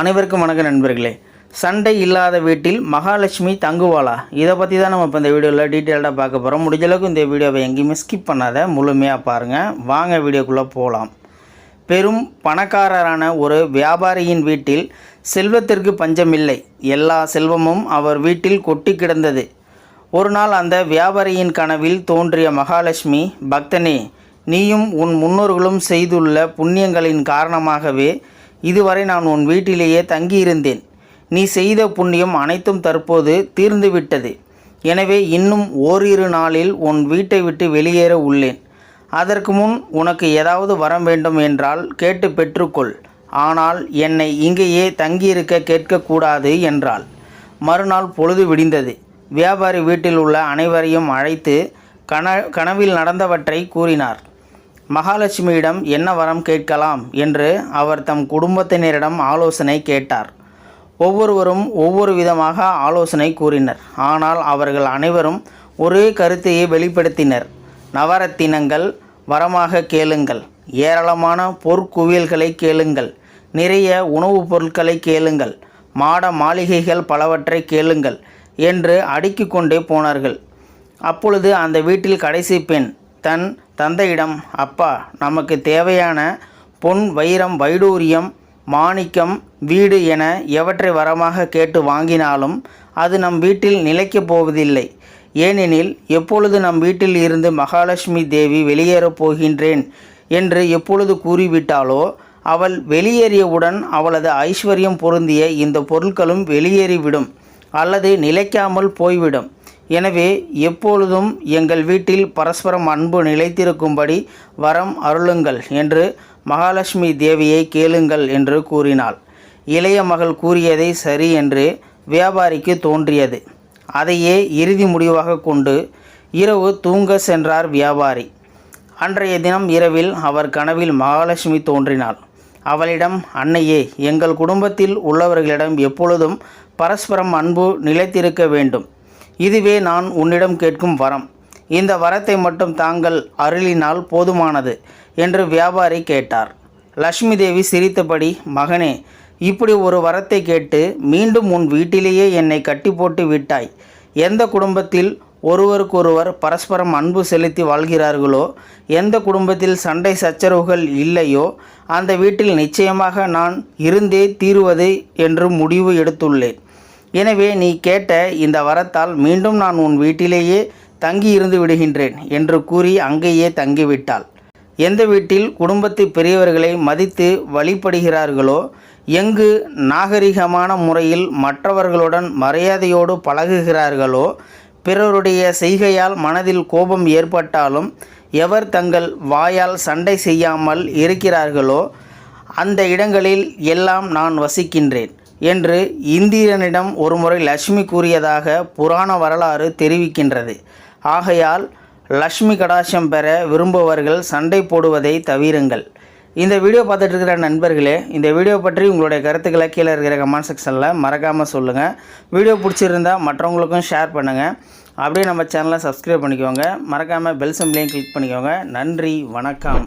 அனைவருக்கும் வணக்கம் நண்பர்களே. சண்டை இல்லாத வீட்டில் மகாலட்சுமி தங்குவாளா? இதை பற்றி தான் நம்ம இப்போ இந்த வீடியோவில் டீட்டெயில்டாக பார்க்க போகிறோம் முடிஞ்சளவுக்கு இந்த வீடியோவை எங்கேயுமே ஸ்கிப் பண்ணாத முழுமையாக பாருங்கள் வாங்க வீடியோக்குள்ளே போகலாம் பெரும் பணக்காரரான ஒரு வியாபாரியின் வீட்டில் செல்வத்திற்கு பஞ்சமில்லை. எல்லா செல்வமும் அவர் வீட்டில் கொட்டி கிடந்தது. ஒரு நாள் அந்த வியாபாரியின் கனவில் தோன்றிய மகாலட்சுமி பக்தனே நீயும் உன் முன்னோர்களும் செய்துள்ள புண்ணியங்களின் காரணமாகவே இதுவரை நான் உன் வீட்டிலேயே தங்கியிருந்தேன். நீ செய்த புண்ணியம் அனைத்தும் தற்போது தீர்ந்துவிட்டது. எனவே இன்னும் ஓரிரு நாளில் உன் வீட்டை விட்டு வெளியேற உள்ளேன். அதற்கு முன் உனக்கு ஏதாவது வரம் வேண்டும் என்றால் கேட்டு பெற்றுக்கொள். ஆனால் என்னை இங்கேயே தங்கியிருக்க கேட்கக்கூடாது என்றாள். மறுநாள் பொழுது விடிந்தது. வியாபாரி வீட்டில் உள்ள அனைவரையும் அழைத்து கன கனவில் நடந்தவற்றை கூறினார். மகாலட்சுமியிடம் என்ன வரம் கேட்கலாம்? என்று அவர் தம் குடும்பத்தினரிடம் ஆலோசனை கேட்டார். ஒவ்வொருவரும் ஒவ்வொரு விதமாக ஆலோசனை கூறினர். ஆனால் அவர்கள் அனைவரும் ஒரே கருத்தையே வெளிப்படுத்தினர். நவரத்தினங்கள் வரமாக கேளுங்கள். ஏராளமான பொற்குவியல்களை கேளுங்கள். நிறைய உணவுப் பொருட்களை கேளுங்கள். மாட மாளிகைகள் பலவற்றை கேளுங்கள் என்று அடுக்கிக் கொண்டே போனார்கள். அப்பொழுது அந்த வீட்டில் கடைசி பெண் தன் தந்தையிடம் அப்பா நமக்கு தேவையான பொன் வைரம் வைடூரியம் மாணிக்கம் வீடு என எவற்றை வரமாக கேட்டு வாங்கினாலும் அது நம் வீட்டில் நிலைக்கப் போவதில்லை. ஏனெனில் எப்பொழுது நம் வீட்டில் இருந்து மகாலட்சுமி தேவி வெளியேறப் போகின்றேன் என்று எப்பொழுது கூறிவிட்டாலோ அவள் வெளியேறியவுடன் அவளது ஐஸ்வர்யம் பொருந்திய இந்த பொருட்களும் வெளியேறிவிடும் அல்லது நிலைக்காமல் போய்விடும். எனவே எப்பொழுதும் எங்கள் வீட்டில் பரஸ்பரம் அன்பு நிலைத்திருக்கும்படி வரம் அருளுங்கள் என்று மகாலட்சுமி தேவியை கேளுங்கள் என்று கூறினாள். இளைய மகள் கூறியதை சரி என்று வியாபாரிக்கு தோன்றியது. அதையே இறுதி முடிவாக கொண்டு இரவு தூங்க சென்றார் வியாபாரி. அன்றைய தினம் இரவில் அவர் கனவில் மகாலட்சுமி தோன்றினாள். அவளிடம் அன்னையே எங்கள் குடும்பத்தில் உள்ளவர்களிடம் எப்பொழுதும் பரஸ்பரம் அன்பு நிலைத்திருக்க வேண்டும். இதுவே நான் உன்னிடம் கேட்கும் வரம். இந்த வரத்தை மட்டும் தாங்கள் அருளினால் போதுமானது என்று வியாபாரி கேட்டார். லக்ஷ்மி தேவி சிரித்தபடி மகனே இப்படி ஒரு வரத்தை கேட்டு மீண்டும் உன் வீட்டிலேயே என்னை கட்டி போட்டு விட்டாய். எந்த குடும்பத்தில் ஒருவருக்கொருவர் பரஸ்பரம் அன்பு செலுத்தி வாழ்கிறார்களோ எந்த குடும்பத்தில் சண்டை சச்சரவுகள் இல்லையோ அந்த வீட்டில் நிச்சயமாக நான் இருந்தே தீருவது என்று முடிவு எடுத்துள்ளேன். எனவே நீ கேட்ட இந்த வரத்தால் மீண்டும் நான் உன் வீட்டிலேயே தங்கி இருந்து விடுகின்றேன் என்று கூறி அங்கேயே தங்கிவிட்டாள். எந்த வீட்டில் குடும்பத்து பெரியவர்களை மதித்து வழிபடுகிறார்களோ எங்கு நாகரிகமான முறையில் மற்றவர்களுடன் மரியாதையோடு பழகுகிறார்களோ பிறருடைய செய்கையால் மனதில் கோபம் ஏற்பட்டாலும் எவர் தங்கள் வாயால் சண்டை செய்யாமல் இருக்கிறார்களோ அந்த இடங்களில் எல்லாம் நான் வசிக்கின்றேன். என்று இந்திரனிடம் ஒருமுறை லட்சுமி கூறியதாக புராண வரலாறு தெரிவிக்கின்றது. ஆகையால் லக்ஷ்மி கடாட்சம் பெற விரும்புபவர்கள் சண்டை போடுவதை தவிருங்கள். இந்த வீடியோ பார்த்துட்டு இருக்கிற நண்பர்களே இந்த வீடியோ பற்றி உங்களுடைய கருத்துக்களை கீழே இருக்கிற கமெண்ட் செக்ஷனில் மறக்காமல் சொல்லுங்கள் வீடியோ பிடிச்சிருந்தா மற்றவங்களுக்கும் ஷேர் பண்ணுங்கள் அப்படியே நம்ம சேனலை சப்ஸ்கிரைப் பண்ணிக்கோங்க. மறக்காமல் பெல் சிம்லையும் கிளிக் பண்ணிக்கோங்க. நன்றி வணக்கம்.